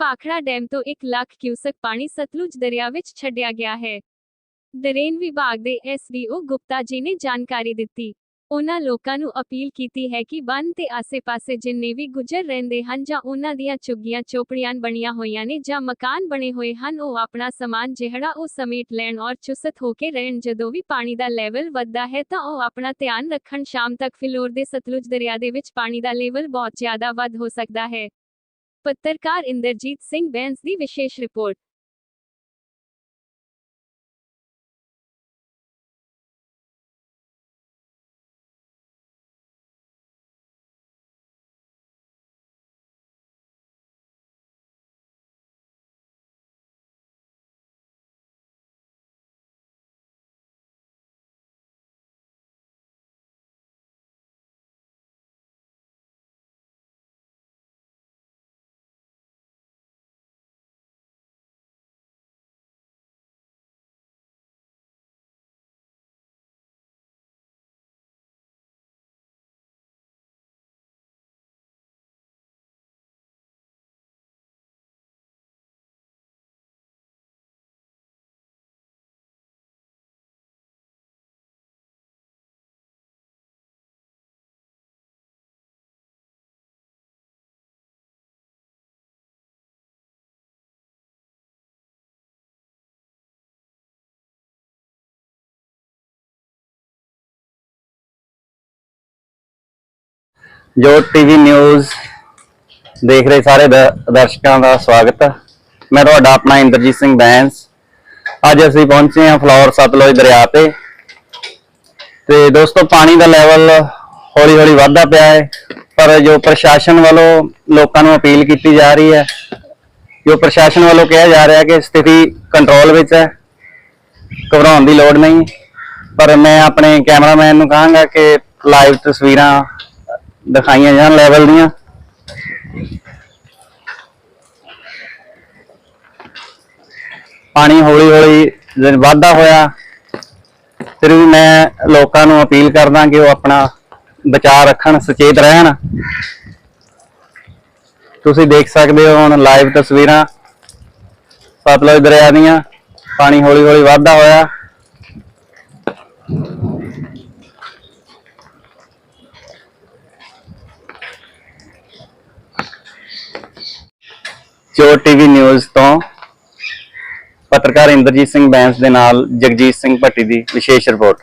Bhakra dam ਤੋਂ 1 lakh cusec ਪਾਣੀ ਸਤਲੁਜ ਦਰਿਆ ਵਿੱਚ ਛੱਡਿਆ ਗਿਆ ਹੈ। ਡਰੇਨ ਵਿਭਾਗ ਦੇ ਐਸਡੀਓ ਗੁਪਤਾ ਜੀ ਨੇ ਜਾਣਕਾਰੀ ਦਿੱਤੀ। ਉਹਨਾਂ ਲੋਕਾਂ ਨੂੰ ਅਪੀਲ ਕੀਤੀ ਹੈ ਕਿ ਬੰਨ ਤੇ ਆਸੇ-ਪਾਸੇ ਜਿੰਨੇ ਵੀ ਗੁਜਰ ਰਹਿੰਦੇ ਹਨ ਜਾਂ ਉਹਨਾਂ ਦੀਆਂ ਝੁੱਗੀਆਂ, ਚੋਪੜੀਆਂ ਬਣੀਆਂ ਹੋਈਆਂ ਨੇ ਜਾਂ ਮਕਾਨ ਬਣੇ ਹੋਏ ਹਨ, ਉਹ ਆਪਣਾ ਸਮਾਨ ਜਿਹੜਾ ਉਹ ਸਮੇਟ ਲੈਣ ਔਰ ਚੁਸਤ ਹੋ ਕੇ ਰਹਿਣ। ਜਦੋਂ ਵੀ ਪਾਣੀ ਦਾ ਲੈਵਲ ਵੱਧਦਾ ਹੈ ਤਾਂ ਉਹ ਆਪਣਾ ਧਿਆਨ ਰੱਖਣ। ਸ਼ਾਮ ਤੱਕ ਫਿਲੌਰ ਦੇ ਸਤਲੁਜ ਦਰਿਆ ਦੇ ਵਿੱਚ ਪਾਣੀ ਦਾ ਲੈਵਲ ਬਹੁਤ ਜ਼ਿਆਦਾ ਵੱਧ ਹੋ ਸਕਦਾ ਹੈ। ਪੱਤਰਕਾਰ ਇੰਦਰਜੀਤ ਸਿੰਘ ਬੈਂਸ ਦੀ ਵਿਸ਼ੇਸ਼ ਰਿਪੋਰਟ। ਜੋ ਟੀਵੀ ਨਿਊਜ਼ ਦੇਖ ਰਹੇ ਸਾਰੇ ਦ- ਦਰਸ਼ਕਾਂ ਦਾ ਸਵਾਗਤ ਹੈ। ਮੈਂ ਤੁਹਾਡਾ ਆਪਣਾ ਇੰਦਰਜੀਤ ਸਿੰਘ ਬੈਂਸ। ਅੱਜ ਅਸੀਂ ਪਹੁੰਚੇ ਹਾਂ ਫਲੋਰ ਸਤਲੁਜ ਦਰਿਆ ਤੇ। ਤੇ ਦੋਸਤੋ, ਪਾਣੀ ਦਾ ਲੈਵਲ ਹੌਲੀ ਹੌਲੀ ਵੱਧਦਾ ਪਿਆ ਹੈ। ਪਰ ਜੋ ਪ੍ਰਸ਼ਾਸਨ ਵੱਲੋਂ ਲੋਕਾਂ ਨੂੰ ਅਪੀਲ ਕੀਤੀ ਜਾ ਰਹੀ ਹੈ, ਜੋ ਪ੍ਰਸ਼ਾਸਨ ਵੱਲੋਂ ਕਿਹਾ ਜਾ ਰਿਹਾ ਕਿ ਸਥਿਤੀ ਕੰਟਰੋਲ ਵਿੱਚ ਹੈ, ਘਬਰਾਉਣ ਦੀ ਲੋੜ ਨਹੀਂ। ਪਰ ਮੈਂ ਆਪਣੇ ਕੈਮਰਾਮੈਨ ਨੂੰ ਕਹਾਂਗਾ ਕਿ ਲਾਈਵ ਤਸਵੀਰਾਂ ਦਿਖਾਈਆਂ ਜਾਣ ਲੈਵਲ ਦੀਆਂ। ਪਾਣੀ ਹੌਲੀ ਹੌਲੀ ਜਿਵੇਂ ਵਾਧਾ ਹੋਇਆ, ਫਿਰ ਵੀ ਮੈਂ ਲੋਕਾਂ ਨੂੰ ਅਪੀਲ ਕਰਦਾ ਕਿ ਉਹ ਆਪਣਾ ਬਚਾਅ ਰੱਖਣ, ਸੁਚੇਤ ਰਹਿਣ। ਤੁਸੀਂ ਦੇਖ ਸਕਦੇ ਹੋ ਹੁਣ ਲਾਈਵ ਤਸਵੀਰਾਂ ਸਤਲੁਜ ਦਰਿਆ ਦੀਆਂ। ਪਾਣੀ ਹੌਲੀ ਹੌਲੀ ਵਾਧਾ ਹੋਇਆ। ਜੋ ਟੀਵੀ ਨਿਊਜ਼ ਤੋਂ ਪੱਤਰਕਾਰ ਇੰਦਰਜੀਤ ਸਿੰਘ ਬੈਂਸ ਦੇ ਨਾਲ ਜਗਜੀਤ ਸਿੰਘ ਭੱਟੀ ਦੀ ਵਿਸ਼ੇਸ਼ ਰਿਪੋਰਟ।